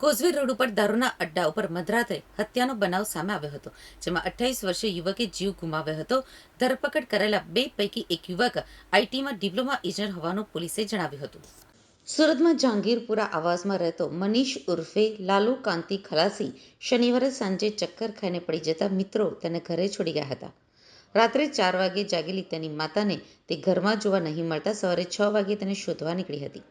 Causeway road ઉપર દારૂના અડ્ડા ઉપર મધરાતે હત્યાનો બનાવ સામે આવ્યો હતો, જેમાં અઠ્યાવીસ વર્ષીય યુવકે જીવ ગુમાવ્યો હતો. ધરપકડ કરાયેલા બે પૈકી એક યુવક આઈટીમાં ડિપ્લોમા ઇજનેર હોવાનું પોલીસે જણાવ્યું હતું. સુરતમાં જહાંગીરપુરા આવાસમાં રહેતો મનીષ ઉર્ફે લાલુ કાંતિ ખલાસી શનિવારે સાંજે ચક્કર ખાઈને પડી જતા મિત્રો તેને ઘરે છોડી ગયા હતા. રાત્રે ચાર વાગે જાગેલી તેની માતાને તે ઘરમાં જોવા નહીં મળતા સવારે છ વાગે તેને શોધવા નીકળી હતી.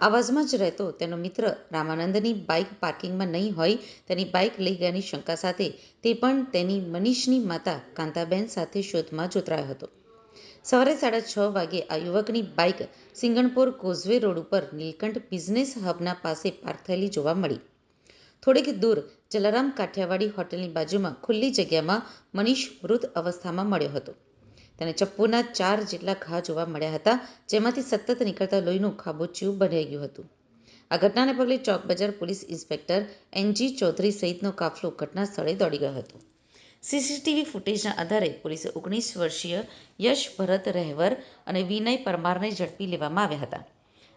આવાસમાં જ રહેતો તેનો મિત્ર રામાનંદની બાઇક પાર્કિંગમાં નહીં હોય તેની બાઇક લઈ ગયાની શંકા સાથે તે પણ તેની મનીષની માતા કાંતાબેન સાથે શોધમાં જોતરાયો હતો. સવારે સાડા છ વાગે આ યુવકની બાઇક સિંગણપોર કોઝવે રોડ ઉપર નીલકંઠ બિઝનેસ હબના પાસે પાર્ક થયેલી જોવા મળી. થોડીક દૂર જલારામ કાઠિયાવાડી હોટલની બાજુમાં ખુલ્લી જગ્યામાં મનીષ મૃત અવસ્થામાં મળ્યો હતો. તેને ચપ્પુના ચાર જેટલા ઘા જોવા મળ્યા હતા, જેમાંથી સતત નીકળતા લોહીનું ખાબોચિયું બની ગયું હતું. આ ઘટનાને પગલે ચોક બજાર પોલીસ ઇન્સ્પેક્ટર એનજી ચૌધરી સહિતનો કાફલો ઘટના સ્થળે દોડી ગયો હતો. સીસીટીવી ફૂટેજના આધારે પોલીસે ઓગણીસ વર્ષીય યશ ભરત રહેવર અને વિનય પરમારને ઝડપી લેવામાં આવ્યા હતા.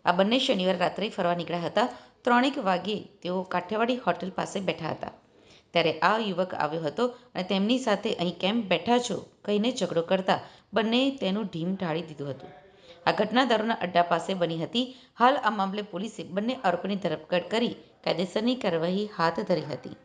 આ બંને શનિવારે રાત્રે ફરવા નીકળ્યા હતા. ત્રણેક વાગ્યે તેઓ કાઠિયાવાડી હોટેલ પાસે બેઠા હતા. ત્યારે આ યુવક આવ્યો હતો અને તેમની સાથે અહીં કેમ બેઠા છો કહીને ઝઘડો કરતા બંનેએ તેનું ઢીમ ઢાળી દીધું હતું. આ ઘટના દારૂના અડ્ડા પાસે બની હતી. હાલ આ મામલે પોલીસે બંને આરોપીની ધરપકડ કરી કાયદેસરની કાર્યવાહી હાથ ધરી હતી.